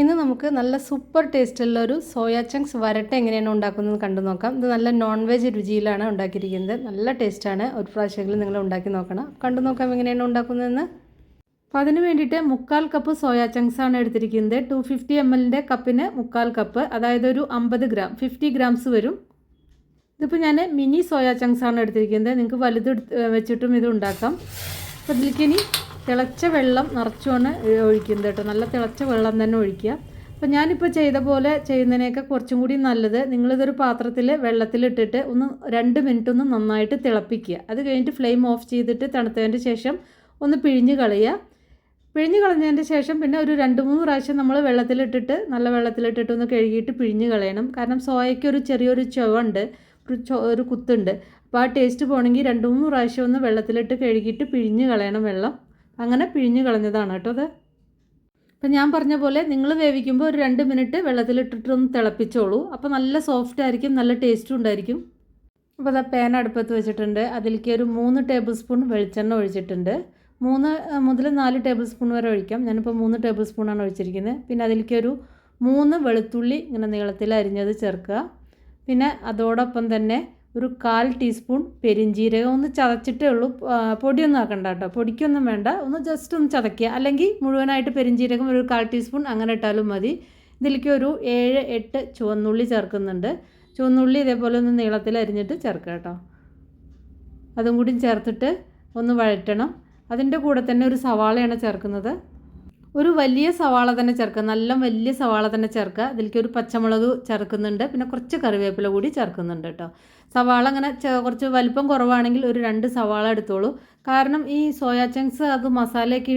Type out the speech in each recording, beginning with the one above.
ഇന്ന് നമുക്ക് നല്ല സൂപ്പർ ടേസ്റ്റുള്ള ഒരു സോയ ചങ്ക്സ് വരട്ട എങ്ങനെയാണ് ഉണ്ടാക്കുന്നത് കണ്ടു നോക്കാം. ഇത് നല്ല നോൺ വെജ് രുചിയിലാണ് ഉണ്ടാക്കിയിരിക്കുന്നത്. നല്ല ടേസ്റ്റാണ്. ഒരു പ്രാവശ്യമെങ്കിലും നിങ്ങൾ ഉണ്ടാക്കി നോക്കണം. കണ്ടു നോക്കാം എങ്ങനെയാണ് ഉണ്ടാക്കുന്നതെന്ന്. അപ്പോൾ അതിന് വേണ്ടിയിട്ട് മുക്കാൽ കപ്പ് സോയ ചങ്ക്സ് ആണ് എടുത്തിരിക്കുന്നത്. ടു ഫിഫ്റ്റി എം എല്ലിന്റെ കപ്പിന് മുക്കാൽ കപ്പ് അതായത് ഒരു അമ്പത് ഗ്രാം ഫിഫ്റ്റി ഗ്രാംസ് വരും. ഇതിപ്പോൾ ഞാൻ മിനി സോയ ചങ്ക്സ് ആണ് എടുത്തിരിക്കുന്നത്. നിങ്ങൾക്ക് വലുത് വെച്ചിട്ടും ഇത് ഉണ്ടാക്കാം. അപ്പോൾ ഇതിലേക്ക് ഇനി തിളച്ച വെള്ളം നിറച്ചുകൊണ്ട് ഒഴിക്കുന്നത് കേട്ടോ. നല്ല തിളച്ച വെള്ളം തന്നെ ഒഴിക്കുക. അപ്പോൾ ഞാനിപ്പോൾ ചെയ്ത പോലെ ചെയ്യുന്നതിനേക്കാൾ കുറച്ചും കൂടി നല്ലത് നിങ്ങളിതൊരു പാത്രത്തിൽ വെള്ളത്തിലിട്ടിട്ട് ഒന്ന് രണ്ട് മിനിറ്റ് ഒന്ന് നന്നായിട്ട് തിളപ്പിക്കുക. അത് കഴിഞ്ഞിട്ട് ഫ്ലെയിം ഓഫ് ചെയ്തിട്ട് തണുത്തതിന്റെ ശേഷം ഒന്ന് പിഴിഞ്ഞ് കളയുക. പിഴിഞ്ഞ് കളഞ്ഞതിന്റെ ശേഷം പിന്നെ ഒരു രണ്ട് മൂന്ന് പ്രാവശ്യം നമ്മൾ വെള്ളത്തിലിട്ടിട്ട് നല്ല വെള്ളത്തിലിട്ടിട്ട് ഒന്ന് കഴുകിയിട്ട് പിഴിഞ്ഞ് കളയണം. കാരണം സോയയ്ക്ക് ഒരു ചെറിയൊരു ചുവണ്ട് ഒരു കുത്തുണ്ട്. അപ്പോൾ ആ ടേസ്റ്റ് പോകണമെങ്കിൽ രണ്ട് മൂന്ന് പ്രാവശ്യം ഒന്ന് വെള്ളത്തിലിട്ട് കഴുകിയിട്ട് പിഴിഞ്ഞ് കളയണം വെള്ളം. അങ്ങനെ പിഴിഞ്ഞ് കളഞ്ഞതാണ് കേട്ടോ അത്. അപ്പം ഞാൻ പറഞ്ഞ പോലെ നിങ്ങൾ വേവിക്കുമ്പോൾ ഒരു രണ്ട് മിനിറ്റ് വെള്ളത്തിലിട്ടിട്ടൊന്ന് തിളപ്പിച്ചോളൂ. അപ്പോൾ നല്ല സോഫ്റ്റ് ആയിരിക്കും നല്ല ടേസ്റ്റും ഉണ്ടായിരിക്കും. അപ്പോൾ അതാ പാൻ അടുപ്പത്ത് വെച്ചിട്ടുണ്ട്. അതിലേക്ക് ഒരു മൂന്ന് ടേബിൾ സ്പൂൺ വെളിച്ചെണ്ണ ഒഴിച്ചിട്ടുണ്ട്. മൂന്ന് മുതൽ നാല് ടേബിൾ സ്പൂൺ വരെ ഒഴിക്കാം. ഞാനിപ്പോൾ മൂന്ന് ടേബിൾ സ്പൂണാണ് ഒഴിച്ചിരിക്കുന്നത്. പിന്നെ അതിലേക്ക് ഒരു മൂന്ന് വെളുത്തുള്ളി ഇങ്ങനെ നീളത്തിൽ അരിഞ്ഞത് ചേർക്കുക. പിന്നെ അതോടൊപ്പം തന്നെ ഒരു കാൽ ടീസ്പൂൺ പെരിഞ്ജീരകം ഒന്ന് ചതച്ചിട്ടേ ഉള്ളൂ. പൊടിയൊന്നും ആക്കണ്ട കേട്ടോ. പൊടിക്കൊന്നും വേണ്ട. ഒന്ന് ജസ്റ്റ് ഒന്ന് ചതയ്ക്കുക. അല്ലെങ്കിൽ മുഴുവനായിട്ട് പെരിഞ്ജീരകം ഒരു കാൽ ടീസ്പൂൺ അങ്ങനെ ഇട്ടാലും മതി. ഇതിലേക്ക് ഒരു ഏഴ് എട്ട് ചുവന്നുള്ളി ചേർക്കുന്നുണ്ട്. ചുവന്നുള്ളി ഇതേപോലെ ഒന്ന് നീളത്തിൽ അരിഞ്ഞിട്ട് ചേർക്കുക കേട്ടോ. അതും കൂടി ചേർത്തിട്ട് ഒന്ന് വഴറ്റണം. അതിന്റെ കൂടെ തന്നെ ഒരു സവാളയാണ് ചേർക്കുന്നത്. ഒരു വലിയ സവാള തന്നെ ചേർക്കുക. നല്ല വലിയ സവാള തന്നെ ചേർക്കുക. ഇതിലേക്ക് ഒരു പച്ചമുളക് ചേർക്കുന്നുണ്ട്. പിന്നെ കുറച്ച് കറിവേപ്പില കൂടി ചേർക്കുന്നുണ്ട് കേട്ടോ. സവാള അങ്ങനെ കുറച്ച് വലിപ്പം കുറവാണെങ്കിൽ ഒരു രണ്ട് സവാള എടുത്തോളൂ. കാരണം ഈ സോയാ ചങ്ക്സ് അത് മസാലയൊക്കെ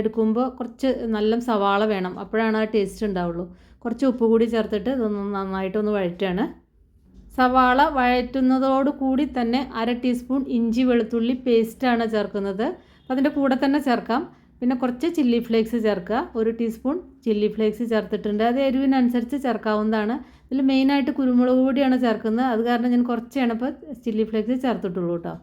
എടുക്കുമ്പോൾ കുറച്ച് നല്ല സവാള വേണം. അപ്പോഴാണ് ആ ടേസ്റ്റ് ഉണ്ടാവുള്ളൂ. കുറച്ച് ഉപ്പ് കൂടി ചേർത്തിട്ട് ഇതൊന്ന് നന്നായിട്ടൊന്ന് വഴറ്റാണ്. സവാള വഴറ്റുന്നതോട് കൂടി തന്നെ അര ടീസ്പൂൺ ഇഞ്ചി വെളുത്തുള്ളി പേസ്റ്റാണ് ചേർക്കുന്നത്. അതിന്റെ കൂടെ തന്നെ ചേർക്കാം. പിന്നെ കുറച്ച് ചില്ലി ഫ്ലേക്സ് ചേർക്കുക. ഒരു ടീസ്പൂൺ ചില്ലി ഫ്ലേക്സ് ചേർത്തിട്ടുണ്ട്. അത് എരിവിനനുസരിച്ച് ചേർക്കാവുന്നതാണ്. ഇതിൽ മെയിനായിട്ട് കുരുമുളക് പൊടിയാണ് ചേർക്കുന്നത്. അത് കാരണം ഞാൻ കുറച്ചാണ് ഇപ്പോൾ ചില്ലി ഫ്ലേക്സ് ചേർത്തിട്ടുള്ളൂ കേട്ടോ.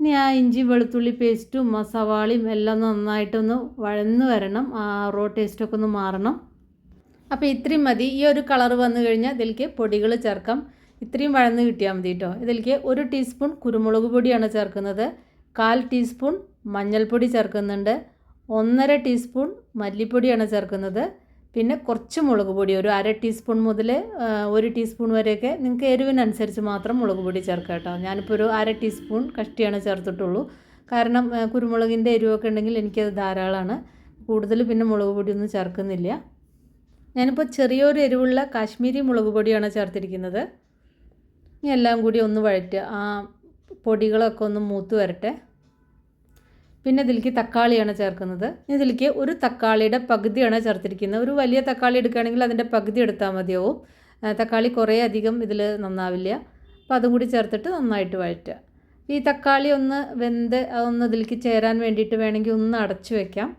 ഇനി ആ ഇഞ്ചി വെളുത്തുള്ളി പേസ്റ്റും സവാളയും എല്ലാം നന്നായിട്ടൊന്ന് വഴന്ന് വരണം. ആ റോ ടേസ്റ്റൊക്കെ ഒന്ന് മാറണം. അപ്പോൾ ഇത്രയും മതി. ഈ ഒരു കളർ വന്നു കഴിഞ്ഞാൽ ഇതിലേക്ക് പൊടികൾ ചേർക്കാം. ഇത്രയും വഴന്ന് കിട്ടിയാൽ മതി കേട്ടോ. ഇതിലേക്ക് ഒരു ടീസ്പൂൺ കുരുമുളക് പൊടിയാണ് ചേർക്കുന്നത്. കാൽ ടീസ്പൂൺ മഞ്ഞൾപ്പൊടി ചേർക്കുന്നുണ്ട്. ഒന്നര ടീസ്പൂൺ മല്ലിപ്പൊടിയാണ് ചേർക്കുന്നത്. പിന്നെ കുറച്ച് മുളക് പൊടി ഒരു അര ടീസ്പൂൺ മുതൽ ഒരു ടീസ്പൂൺ വരെയൊക്കെ നിങ്ങൾക്ക് എരിവിനനുസരിച്ച് മാത്രം മുളക് പൊടി ചേർക്കുക കേട്ടോ. ഞാനിപ്പോൾ ഒരു അര ടീസ്പൂൺ കഷ്ടിയാണ് ചേർത്തിട്ടുള്ളൂ. കാരണം കുരുമുളകിന്റെ എരിവൊക്കെ ഉണ്ടെങ്കിൽ എനിക്കത് ധാരാളമാണ് കൂടുതൽ പിന്നെ മുളക് പൊടിയൊന്നും ചേർക്കുന്നില്ല. ഞാനിപ്പോൾ ചെറിയൊരു എരിവുള്ള കാശ്മീരി മുളക് പൊടിയാണ് ചേർത്തിരിക്കുന്നത്. ഇനി എല്ലാം കൂടി ഒന്ന് വഴറ്റുക. ആ പൊടികളൊക്കെ ഒന്ന് മൂത്ത് വരട്ടെ. പിന്നെ ഇതിലേക്ക് തക്കാളിയാണ് ചേർക്കുന്നത്. ഇതിലേക്ക് ഒരു തക്കാളിയുടെ പകുതിയാണ് ചേർത്തിരിക്കുന്നത്. ഒരു വലിയ തക്കാളി എടുക്കുകയാണെങ്കിൽ അതിന്റെ പകുതി എടുത്താൽ മതിയാവും. തക്കാളി കുറേ അധികം ഇതിൽ നന്നാവില്ല. അപ്പോൾ അതും കൂടി ചേർത്തിട്ട് നന്നായിട്ട് വഴറ്റുക. ഈ തക്കാളി ഒന്ന് വെന്ത് ഒന്ന് ഇതിലേക്ക് ചേരാൻ വേണ്ടിയിട്ട് വേണമെങ്കിൽ ഒന്ന് അടച്ചു വെക്കാം.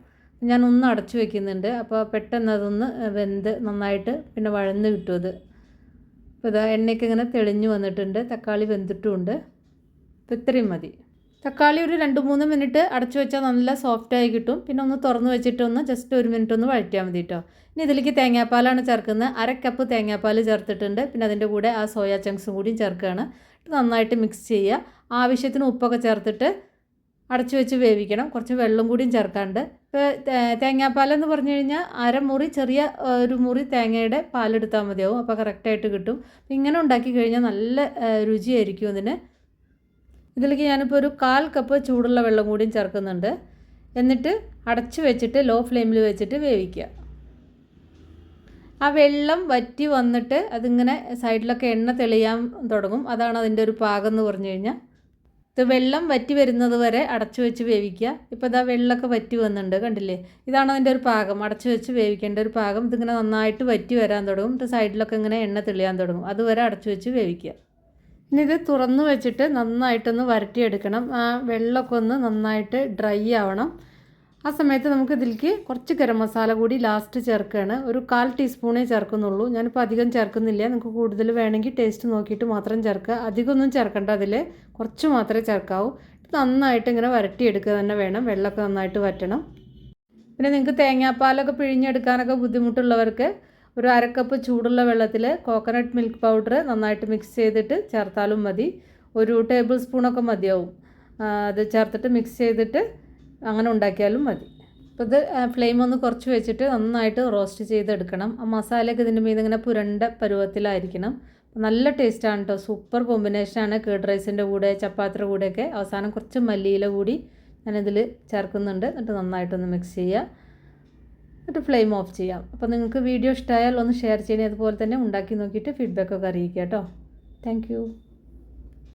ഞാൻ ഒന്ന് അടച്ചു വെക്കുന്നുണ്ട്. അപ്പോൾ പെട്ടെന്ന് അതൊന്ന് വെന്ത് നന്നായിട്ട് പിന്നെ വഴന്ന് കിട്ടും അത്. അപ്പോൾ ഇതാ എണ്ണയ്ക്ക് ഇങ്ങനെ തെളിഞ്ഞു വന്നിട്ടുണ്ട്. തക്കാളി വെന്തിട്ടുമുണ്ട്. അപ്പോൾ ഇത്രയും മതി. തക്കാളി ഒരു രണ്ട് മൂന്ന് മിനിറ്റ് അടച്ചു വെച്ചാൽ നല്ല സോഫ്റ്റായി കിട്ടും. പിന്നെ ഒന്ന് തുറന്ന് വെച്ചിട്ട് ഒന്ന് ജസ്റ്റ് ഒരു മിനിറ്റ് ഒന്ന് വഴറ്റിയാൽ മതി കേട്ടോ ഇനി ഇതിലേക്ക് തേങ്ങാപ്പാലാണ് ചേർക്കുന്നത്. അര കപ്പ് തേങ്ങാപ്പാൽ ചേർത്തിട്ടുണ്ട്. പിന്നെ അതിന്റെ കൂടെ ആ സോയാ ചങ്ക്സും കൂടിയും ചേർക്കുകയാണ്. നന്നായിട്ട് മിക്സ് ചെയ്യുക. ആവശ്യത്തിന് ഉപ്പൊക്കെ ചേർത്തിട്ട് അടച്ചു വെച്ച് വേവിക്കണം. കുറച്ച് വെള്ളം കൂടിയും ചേർക്കാണ്ട്. ഇപ്പോൾ തേങ്ങാപ്പാലെന്ന് പറഞ്ഞു കഴിഞ്ഞാൽ അരമുറി ചെറിയ ഒരു മുറി തേങ്ങയുടെ പാലെടുത്താൽ മതിയാവും. അപ്പോൾ കറക്റ്റായിട്ട് കിട്ടും. ഇങ്ങനെ ഉണ്ടാക്കി കഴിഞ്ഞാൽ നല്ല രുചിയായിരിക്കും അതിന് ഇതിലേക്ക് ഞാനിപ്പോൾ ഒരു കാൽ കപ്പ് ചൂടുള്ള വെള്ളം കൂടിയും ചേർക്കുന്നുണ്ട്. എന്നിട്ട് അടച്ച് വെച്ചിട്ട് ലോ ഫ്ലെയിമിൽ വെച്ചിട്ട് വേവിക്കുക. ആ വെള്ളം വറ്റി വന്നിട്ട് അതിങ്ങനെ സൈഡിലൊക്കെ എണ്ണ തെളിയാൻ തുടങ്ങും. അതാണ് അതിന്റെ ഒരു പാകം എന്ന് പറഞ്ഞു കഴിഞ്ഞാൽ ഇത് വെള്ളം വറ്റി വരുന്നത് വരെ അടച്ചു വെച്ച് വേവിക്കുക. ഇപ്പോൾ ഇതാ വെള്ളമൊക്കെ വറ്റി വന്നിട്ടുണ്ട് കണ്ടില്ലേ? ഇതാണ് അതിന്റെ ഒരു പാകം. അടച്ചു വെച്ച് വേവിക്കേണ്ട ഒരു പാകം. ഇതിങ്ങനെ നന്നായിട്ട് വറ്റി വരാൻ തുടങ്ങും. ഇത് സൈഡിലൊക്കെ ഇങ്ങനെ എണ്ണ തെളിയാൻ തുടങ്ങും. അതുവരെ അടച്ചു വെച്ച് വേവിക്കുക. ഇനി ഇത് തുറന്നു വെച്ചിട്ട് നന്നായിട്ടൊന്ന് വരട്ടിയെടുക്കണം. ആ വെള്ളമൊക്കെ ഒന്ന് നന്നായിട്ട് ഡ്രൈ ആവണം. ആ സമയത്ത് നമുക്ക് ഇതിലേക്ക് കുറച്ച് ഗരം മസാല കൂടി ലാസ്റ്റ് ചേർക്കുകയാണ്. ഒരു കാൽ ടീസ്പൂണേ ചേർക്കുന്നുള്ളൂ. ഞാനിപ്പോൾ അധികം ചേർക്കുന്നില്ല. നിങ്ങൾക്ക് കൂടുതൽ വേണമെങ്കിൽ ടേസ്റ്റ് നോക്കിയിട്ട് മാത്രം ചേർക്കുക. അധികമൊന്നും ചേർക്കേണ്ട അതിൽ കുറച്ച് മാത്രമേ ചേർക്കാവൂ. നന്നായിട്ട് ഇങ്ങനെ വരട്ടിയെടുക്കുക തന്നെ വേണം. വെള്ളമൊക്കെ നന്നായിട്ട് വറ്റണം. പിന്നെ നിങ്ങൾക്ക് തേങ്ങാപ്പാലൊക്കെ പിഴിഞ്ഞെടുക്കാനൊക്കെ ബുദ്ധിമുട്ടുള്ളവർക്ക് ഒരു അരക്കപ്പ് ചൂടുള്ള വെള്ളത്തിൽ കോക്കനട്ട് മിൽക്ക് പൗഡർ നന്നായിട്ട് മിക്സ് ചെയ്തിട്ട് ചേർത്താലും മതി. ഒരു ടേബിൾ സ്പൂണൊക്കെ മതിയാവും. അത് ചേർത്തിട്ട് മിക്സ് ചെയ്തിട്ട് അങ്ങനെ ഉണ്ടാക്കിയാലും മതി. അപ്പോൾ ഇത് ഫ്ലെയിം ഒന്ന് കുറച്ച് വെച്ചിട്ട് നന്നായിട്ട് റോസ്റ്റ് ചെയ്തെടുക്കണം. ആ മസാലയൊക്കെ ഇതിന്റെ മീതെ ഇങ്ങനെ പുരണ്ട പരുവത്തിലായിരിക്കണം. നല്ല ടേസ്റ്റാണ് കേട്ടോ സൂപ്പർ കോമ്പിനേഷനാണ് കേഡ് റൈസിന്റെ കൂടെ ചപ്പാത്തിയുടെ കൂടെയൊക്കെ. അവസാനം കുറച്ച് മല്ലിയില കൂടി ഞാനിതിൽ ചേർക്കുന്നുണ്ട്. എന്നിട്ട് നന്നായിട്ടൊന്ന് മിക്സ് ചെയ്യുക എന്നിട്ട് ഫ്ലെയിം ഓഫ് ചെയ്യാം. അപ്പോൾ നിങ്ങൾക്ക് വീഡിയോ ഇഷ്ടമായാൽ ഒന്ന് ഷെയർ ചെയ്യണേ അതുപോലെ തന്നെ ഉണ്ടാക്കി നോക്കിയിട്ട് ഫീഡ്ബാക്കൊക്കെ അറിയിക്കുക കേട്ടോ. താങ്ക്